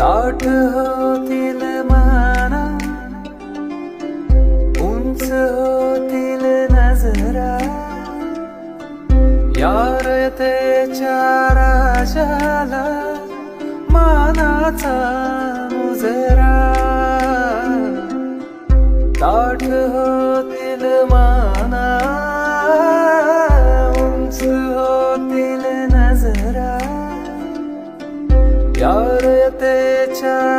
ताठ होतील माना उंच होतील नजरा. यार त्याच्या राजाला मानाचा मुजरा. ताठ होतील माना उंच होतील नजरा. यार te echan